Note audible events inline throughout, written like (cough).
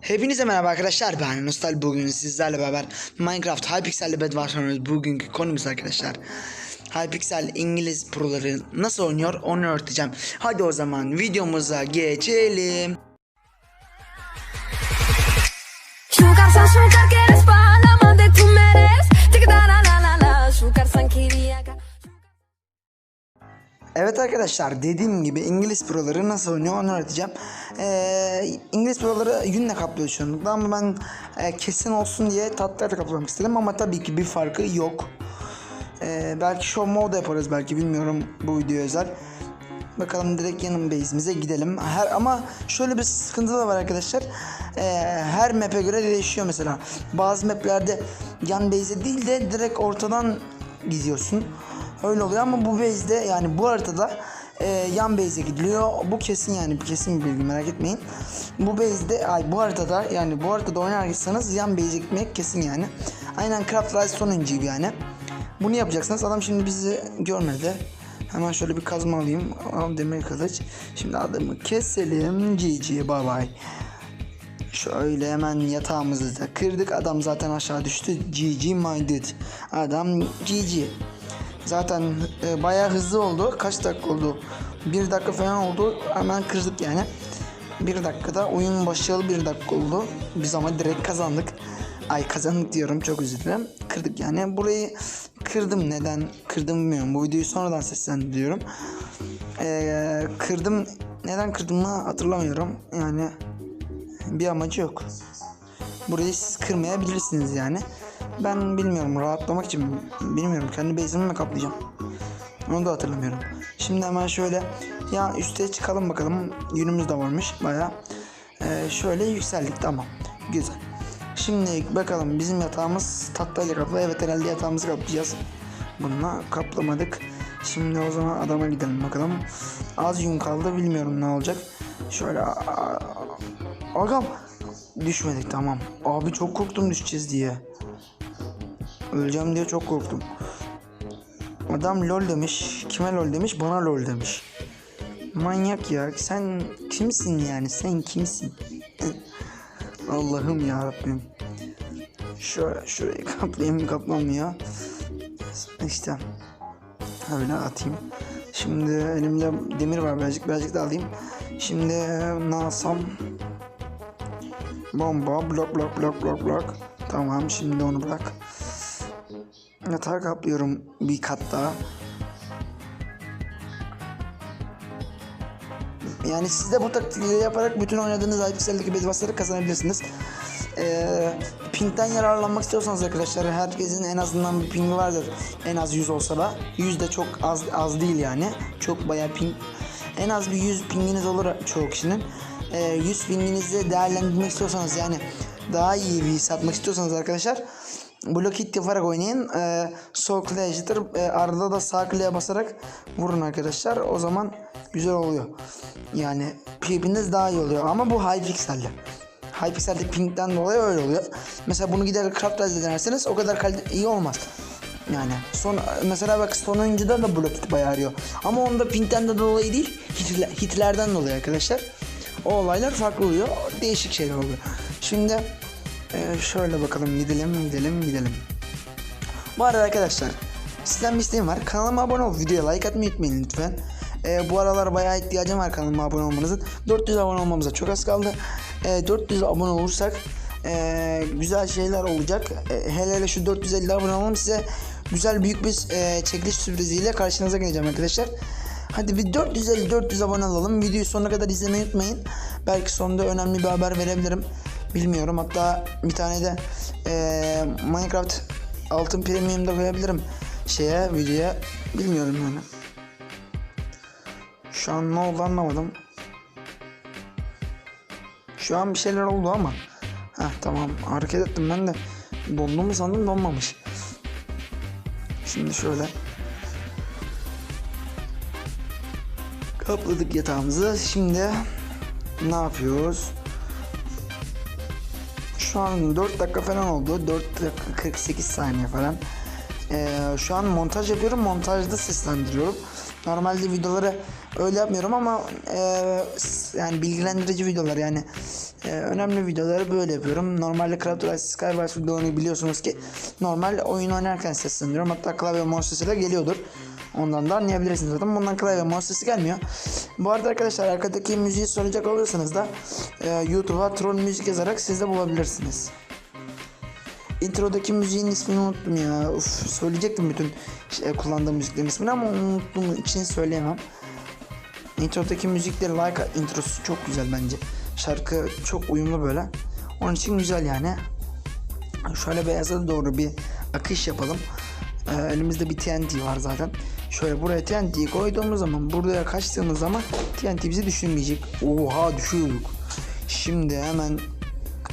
Hepinize merhaba arkadaşlar. Ben Nostal. Bugün sizlerle beraber Minecraft Hypixel'le Bedwars oynuyoruz. Bugünkü konumuz arkadaşlar Hypixel İngiliz proları nasıl oynuyor? Onu öğreteceğim. Hadi o zaman videomuza geçelim Evet arkadaşlar dediğim gibi İngiliz proları nasıl oynuyor onu öğreteceğim. Ee, İngiliz proları yünle kaplıyor çoğunlukla ama ben e, kesin olsun diye tatlılarla kaplamak istedim ama tabii ki bir farkı yok. Ee, belki show mode yaparız belki bilmiyorum bu video özel. Bakalım direkt yanım base'imize gidelim. Her ama şöyle bir sıkıntı da var arkadaşlar. Ee, her map'e göre değişiyor mesela. Bazı map'lerde yan base'e değil de direkt ortadan gidiyorsun. Öyle oluyor ama bu base'de yani bu haritada e, yan base'e gidiliyor. Bu kesin yani kesin bir bilgi merak etmeyin. Bu base'de ay bu haritada yani bu haritada oynarsanız yan base'e gitmek kesin yani. Aynen Craft Rise sonuncu gibi yani. Bunu yapacaksınız. Adam şimdi bizi görmedi. Hemen şöyle bir kazma alayım. Al demir kılıç. Şimdi adamı keselim. GG bye bye. Şöyle hemen yatağımızı da kırdık. Adam zaten aşağı düştü. GG minded. Adam GG. Zaten e, bayağı hızlı oldu. Kaç dakika oldu? Bir dakika falan oldu. Hemen kırdık yani. Bir dakikada oyun başlayalı bir dakika oldu. Biz ama direkt kazandık. Ay kazandık diyorum çok özür. Kırdık yani. Burayı kırdım. Neden kırdım bilmiyorum. Bu videoyu sonradan seslendiriyorum. Ee, kırdım. Neden kırdığımı hatırlamıyorum. Yani bir amacı yok. Burayı siz kırmayabilirsiniz yani. Ben bilmiyorum rahatlamak için bilmiyorum kendi base'imi mi kaplayacağım. Onu da hatırlamıyorum. Şimdi hemen şöyle ya üste çıkalım bakalım. Yünümüz de varmış baya. Ee, şöyle yükseldik tamam. Güzel. Şimdi bakalım bizim yatağımız tahtayla kaplı. Evet herhalde yatağımızı kaplayacağız. Bununla kaplamadık. Şimdi o zaman adama gidelim bakalım. Az yün kaldı bilmiyorum ne olacak. Şöyle Agam düşmedik tamam. Abi çok korktum düşeceğiz diye. Öleceğim diye çok korktum. Adam lol demiş. Kime lol demiş? Bana lol demiş. Manyak ya. Sen kimsin yani? Sen kimsin? Allah'ım ya Rabbim. Şöyle şurayı kaplayayım kaplamıyor. İşte öyle atayım. Şimdi elimde demir var birazcık birazcık da alayım. Şimdi ne? Bomba blok blok blok blok blok. Tamam şimdi onu bırak. Yatağı kaplıyorum bir kat daha. Yani siz de bu taktikleri yaparak bütün oynadığınız Hypixel'deki bedvarsları kazanabilirsiniz. Ee, pingden yararlanmak istiyorsanız arkadaşlar herkesin en azından bir pingi vardır. En az 100 olsa da. 100 de çok az az değil yani. Çok bayağı ping. En az bir 100 pinginiz olur çoğu kişinin. Ee, 100 pinginizi değerlendirmek istiyorsanız yani daha iyi bir his atmak istiyorsanız arkadaşlar Blok hit yaparak oynayın. Ee, sol klavye eşittir. Ee, arada da sağ klavyeye basarak vurun arkadaşlar. O zaman güzel oluyor. Yani pinginiz daha iyi oluyor. Ama bu Hypixel'de. Hypixel'de pingden dolayı öyle oluyor. Mesela bunu gider Craft denerseniz o kadar kalite iyi olmaz. Yani son mesela bak sonuncuda da blok hit bayağı arıyor. Ama onda pingden de dolayı değil hitler, hitlerden dolayı arkadaşlar. O olaylar farklı oluyor. Değişik şeyler oluyor. Şimdi ee, şöyle bakalım gidelim gidelim gidelim. Bu arada arkadaşlar sizden bir isteğim var. Kanalıma abone ol. Videoya like atmayı unutmayın lütfen. Ee, bu aralar bayağı ihtiyacım var kanalıma abone olmanızın. 400 abone olmamıza çok az kaldı. Ee, 400 abone olursak ee, güzel şeyler olacak. Ee, hele hele şu 450 abone olalım size güzel büyük bir ee, çekiliş sürpriziyle karşınıza geleceğim arkadaşlar. Hadi bir 450-400 abone olalım. Videoyu sonuna kadar izlemeyi unutmayın. Belki sonunda önemli bir haber verebilirim. Bilmiyorum hatta bir tane de eee, Minecraft altın premium'da koyabilirim şeye videoya bilmiyorum yani. Şu an ne oldu anlamadım. Şu an bir şeyler oldu ama. Heh tamam hareket ettim ben de. Dondu mu sandım donmamış. Şimdi şöyle. Kapladık yatağımızı. Şimdi ne yapıyoruz? Şu an 4 dakika falan oldu. 4 dakika 48 saniye falan. Ee, şu an montaj yapıyorum. Montajda seslendiriyorum. Normalde videoları öyle yapmıyorum ama e, yani bilgilendirici videolar yani Ee, önemli videoları böyle yapıyorum. Normalde Craft Rice Skywars videolarını biliyorsunuz ki normal oyun oynarken seslendiriyorum. Hatta klavye mouse sesiyle geliyordur. Ondan da anlayabilirsiniz zaten. Bundan klavye mouse sesi gelmiyor. Bu arada arkadaşlar arkadaki müziği soracak olursanız da e, YouTube'a troll müzik yazarak siz de bulabilirsiniz. Introdaki müziğin ismini unuttum ya. Uf, söyleyecektim bütün şey, kullandığım müziklerin ismini ama unuttuğum için söyleyemem. Introdaki müzikleri like introsu çok güzel bence. Şarkı çok uyumlu böyle. Onun için güzel yani. Şöyle beyaza doğru bir akış yapalım. Ee, elimizde bir TNT var zaten. Şöyle buraya TNT'yi koyduğumuz zaman buraya kaçtığımız zaman TNT bizi düşürmeyecek. Oha düşüyorduk. Şimdi hemen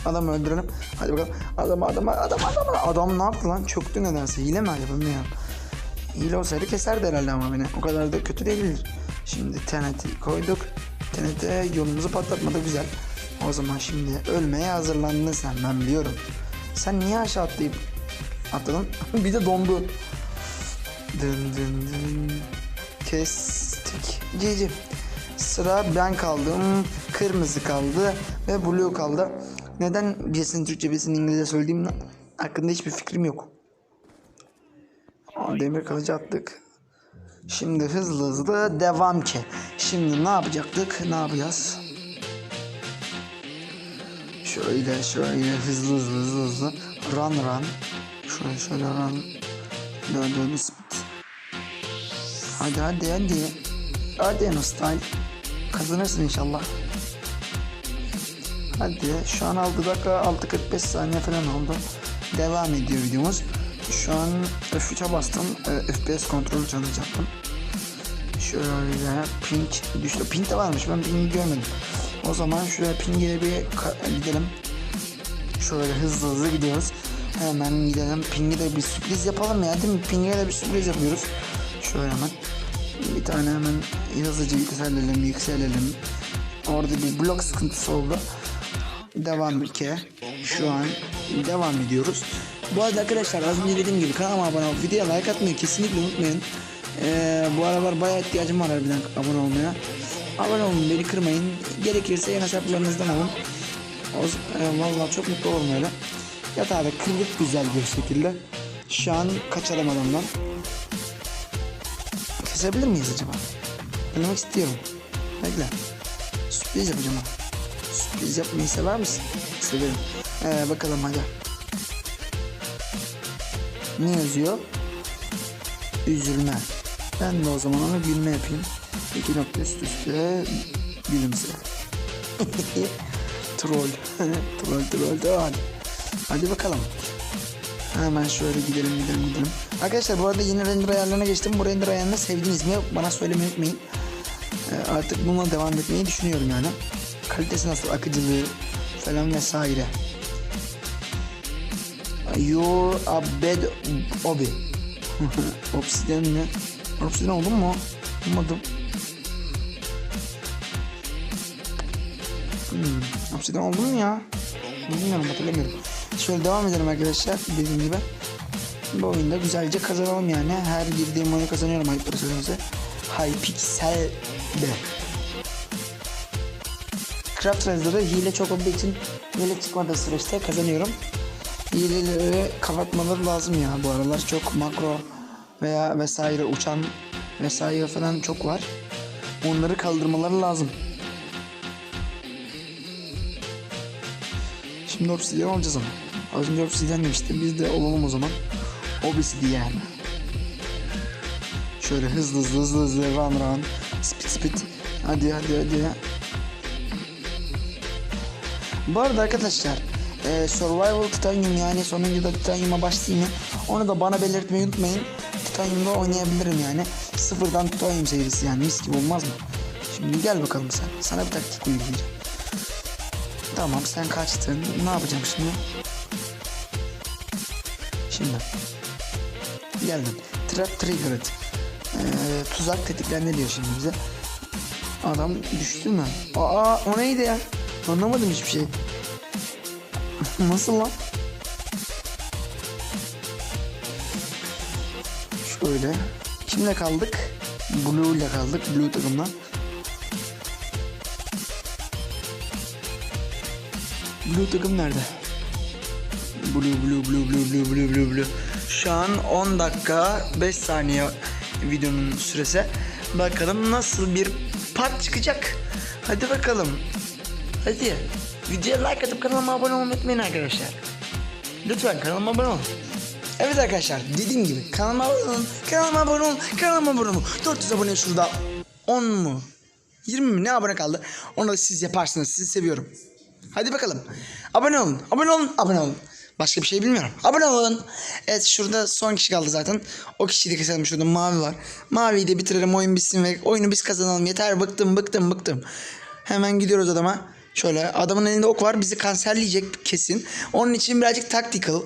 adam öldürelim. Hadi bakalım. Adam adam adam adam adam ne yaptı lan? Çöktü nedense. Hile mi acaba bilmiyorum. Hile olsaydı keserdi herhalde ama beni. O kadar da kötü değildir. Şimdi TNT koyduk. TNT yolumuzu patlatmadı güzel. O zaman şimdi ölmeye hazırlandın sen ben biliyorum. Sen niye aşağı atlayıp atladın? (laughs) bir de dondu. Dın dın dın. Kestik. Cici. Sıra ben kaldım. Kırmızı kaldı. Ve blue kaldı. Neden birisinin Türkçe birisinin İngilizce söylediğim hakkında hiçbir fikrim yok. Demir kılıcı attık. Şimdi hızlı hızlı devam ki. Şimdi ne yapacaktık? Ne yapacağız? Şöyle şöyle hızlı hızlı hızlı hızlı. Run run. Şöyle şöyle run. Dön dön. Hadi hadi hadi. Hadi Eno style. Kazanırsın inşallah. Hadi şu an 6 dakika 6.45 saniye falan oldu. Devam ediyor videomuz. Şu an F3'e bastım. E, FPS kontrolü çalışacaktım. Şöyle ping düştü. Ping de varmış ben ping'i görmedim. O zaman şuraya ping'e bir gidelim. Şöyle hızlı hızlı gidiyoruz. Hemen gidelim. Ping'e de bir sürpriz yapalım ya değil mi? Ping'e de bir sürpriz yapıyoruz. Şöyle. Bir tane hemen hızlıca yükselelim, yükselelim. Orada bir blok sıkıntısı oldu. Devam ülke. Şu an devam ediyoruz. Bu arada arkadaşlar az önce dediğim gibi kanalıma abone olup videoya like atmayı kesinlikle unutmayın. Ee, bu aralar bayağı ihtiyacım var harbiden abone olmaya. Abone olun beni kırmayın. Gerekirse yan hesaplarınızdan alın. O, e, vallahi çok mutlu olurum öyle. Yatağı da kırdık güzel bir şekilde. Şu an kaçalım adamdan. Kesebilir miyiz acaba? Denemek istiyorum. Bekle. Sürpriz yapacağım. ha. Sürpriz yapmayı sever misin? Severim. Ee, bakalım hadi. Ne yazıyor? Üzülme. Ben de o zaman ona gülme yapayım. İki nokta üst üste gülümse. (laughs) troll. troll (laughs) troll troll. Hadi bakalım. Hemen şöyle gidelim gidelim gidelim. Arkadaşlar bu arada yeni render ayarlarına geçtim. Bu render ayarını sevdiniz mi? Bana söylemeyi unutmayın. Ee, artık bununla devam etmeyi düşünüyorum yani. Kalitesi nasıl, akıcılığı falan vesaire. You're a bad obi. (laughs) Obsidian mi? Obsidian oldum mu? Olmadım. Hmm, obsidian oldum ya? Bilmiyorum hatırlamıyorum. Şöyle devam edelim arkadaşlar dediğim gibi. Bu oyunda güzelce kazanalım yani. Her girdiğim oyunu kazanıyorum söylemesi. Hypixel'de. Craft Razor'ı hile çok olduğu için hile çıkmadığı süreçte kazanıyorum. Hileleri kapatmaları lazım ya bu aralar çok makro veya vesaire uçan vesaire falan çok var. Onları kaldırmaları lazım. Şimdi obsidian olacağız ama. Az önce obsidian demiştim. Biz de olalım o zaman. Obsidian. Şöyle hızlı hızlı hızlı hızlı run run. Speed speed. Hadi hadi hadi. Bu arada arkadaşlar e, Survival Titanium yani sonuncuda Titanium'a başlayayım? Onu da bana belirtmeyi unutmayın. Titanium'da oynayabilirim yani. Sıfırdan Titanium serisi yani mis gibi olmaz mı? Şimdi gel bakalım sen. Sana bir taktik uygulayacağım. Tamam sen kaçtın. Ne yapacağım şimdi? Şimdi. Geldim. Trap triggered. Ee, tuzak tetiklendi diyor şimdi bize. Adam düştü mü? Aa o neydi ya? Anlamadım hiçbir şey. (laughs) Nasıl lan? Şöyle. Kimle kaldık? Blue ile kaldık. Blue takımdan. Blue takım nerede? Blue blue blue blue blue blue blue blue. Şu an 10 dakika 5 saniye videonun süresi. Bakalım nasıl bir part çıkacak. Hadi bakalım. Hadi. Videoya like atıp kanalıma abone olmayı unutmayın arkadaşlar. Lütfen kanalıma abone olun. Evet arkadaşlar dediğim gibi kanalıma abone olun. Kanalıma abone olun. Kanalıma abone olun. 400 abone şurada. 10 mu? 20 mi ne abone kaldı? Onu da siz yaparsınız. Sizi seviyorum. Hadi bakalım. Abone olun. Abone olun. Abone olun. Başka bir şey bilmiyorum. Abone olun. Evet şurada son kişi kaldı zaten. O kişiyi de keselim. Şurada mavi var. Maviyi de bitirelim. Oyun bitsin ve oyunu biz kazanalım. Yeter bıktım bıktım bıktım. Hemen gidiyoruz adama. Şöyle adamın elinde ok var. Bizi kanserleyecek kesin. Onun için birazcık tactical.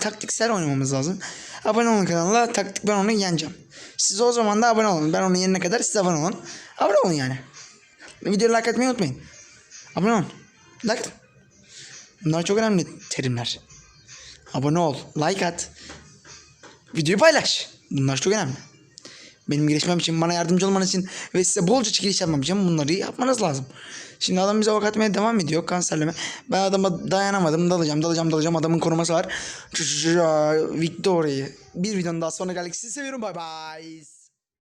Taktiksel oynamamız lazım. Abone olun kanala. Taktik ben onu yeneceğim. Siz o zaman da abone olun. Ben onu yenene kadar siz abone olun. Abone olun yani. Videoyu like etmeyi unutmayın. Abone olun. Like. Bunlar çok önemli terimler. Abone ol. Like at. Videoyu paylaş. Bunlar çok önemli. Benim gelişmem için, bana yardımcı olmanız için ve size bolca giriş yapmam için bunları yapmanız lazım. Şimdi adam bize ok devam ediyor kanserleme. Ben adama dayanamadım. Dalacağım, dalacağım, dalacağım. Adamın koruması var. Victoria'yı. Bir videonun daha sonra geldik. Sizi seviyorum. Bye bye.